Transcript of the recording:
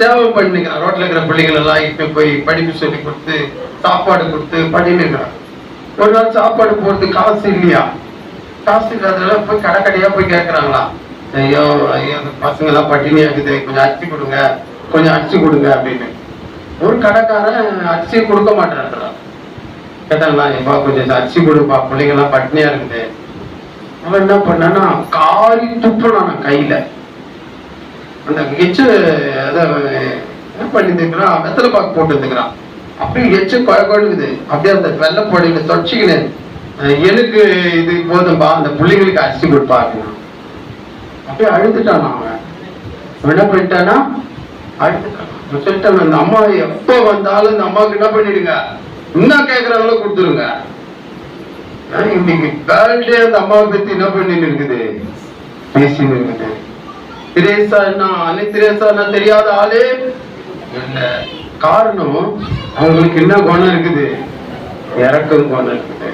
சேவை பண்ணிக்கிறான் ரோட்டில் இருக்கிற பிள்ளைகள் எல்லாம் போய் படிப்பு சொல்லி கொடுத்து சாப்பாடு கொடுத்து பண்ணின்னு ஒரு நாள் சாப்பாடு போகிறது காசு இல்லையா? காசு இல்லாதனால போய் கடை கடையாக போய் கேட்குறாங்களா ஐயோ ஐயோ இந்த பசங்க எல்லாம் இருக்குது கொஞ்சம் அரிசி கொடுங்க. கொஞ்சம் அரிசி கொடுங்க அப்படின்னு. ஒரு கடைக்காரன் அரிசி கொடுக்க மாட்டேன்றான். கேட்டாங்களா எப்பா கொஞ்சம் அரிசி கொடுப்பா. பிள்ளைங்கெல்லாம் பட்டினியாக இருக்குது. அவன் என்ன பண்ணான்னா காரி துப்புனான் கையில். அந்த எச்சு அதை என்ன பண்ணிருக்கிறான் வெத்தலை பாக்கு போட்டுருந்துக்கிறான் அப்படியே எச்சு கொய கொழுகுது அப்படியே அந்த வெள்ளை பொடியில தொடச்சிக்கினு எனக்கு இது போதும்பா? அந்த பிள்ளைங்களுக்கு அரிசி கொடுப்பா அப்படின்னா. அப்படியே அழுதுட்டான் அவன். என்ன பண்ணிட்டானா அழுதுட்டான். சொல்லிட்டான் அந்த அம்மா எப்போ வந்தாலும் இந்த அம்மாவுக்கு என்ன பண்ணிடுங்க? என்ன கேக்குறாங்களோ கொடுத்துருங்க. இன்னைக்கு வேர்ல்டே அந்த அம்மாவை பத்தி என்ன பண்ணிட்டு இருக்குது? பேசின்னு இருக்குது. திரேசா என்ன அன்னை திரேசா என்ன தெரியாத ஆளே. இல்ல காரணம்? அவங்களுக்கு என்ன குணம் இருக்குது? இறக்கம் குணம் இருக்குது.